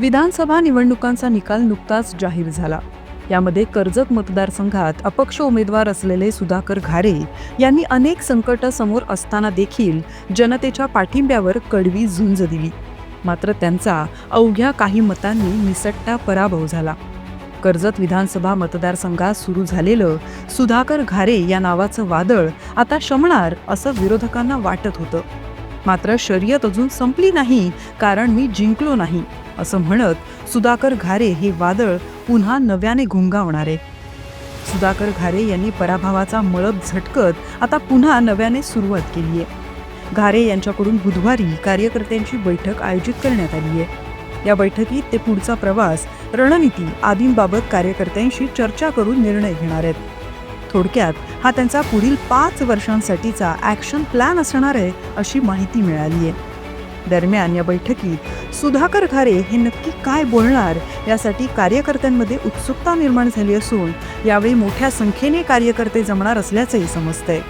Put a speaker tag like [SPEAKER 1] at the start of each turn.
[SPEAKER 1] विधानसभा निवडणुकांचा निकाल नुकताच जाहीर झाला. यामध्ये कर्जत मतदारसंघात अपक्ष उमेदवार असलेले सुधाकर घारे यांनी अनेक संकट समोर असताना देखील जनतेच्या पाठिंब्यावर कडवी झुंज दिली. मात्र त्यांचा अवघ्या काही मतांनी निसट्टा पराभव झाला. कर्जत विधानसभा मतदारसंघात सुरू झालेलं सुधाकर घारे या नावाचं वादळ आता शमणार असं विरोधकांना वाटत होतं. मात्र शर्यत अजून संपली नाही कारण मी जिंकलो नाही असं म्हणत सुधाकर घारे हे वादळ पुन्हा नव्याने घुंगावणारे सुधाकर घारे यांनी पराभवाचा मळप झटकत आता पुन्हा नव्याने सुरुवात केली आहे. घारे यांच्याकडून बुधवारी कार्यकर्त्यांची बैठक आयोजित करण्यात आली आहे. या बैठकीत ते पुढचा प्रवास रणनीती आदींबाबत कार्यकर्त्यांशी चर्चा करून निर्णय घेणार आहेत. थोडक्यात हा त्यांचा पुढील पाच वर्षांसाठीचा ॲक्शन प्लॅन असणार आहे अशी माहिती मिळाली आहे दरम्यान या बैठकीत सुधाकर घारे हे नक्की काय बोलणार यासाठी कार्यकर्त्यांमध्ये उत्सुकता निर्माण झाली असून यावेळी मोठ्या संख्येने कार्यकर्ते जमणार असल्याचंही समजतंय.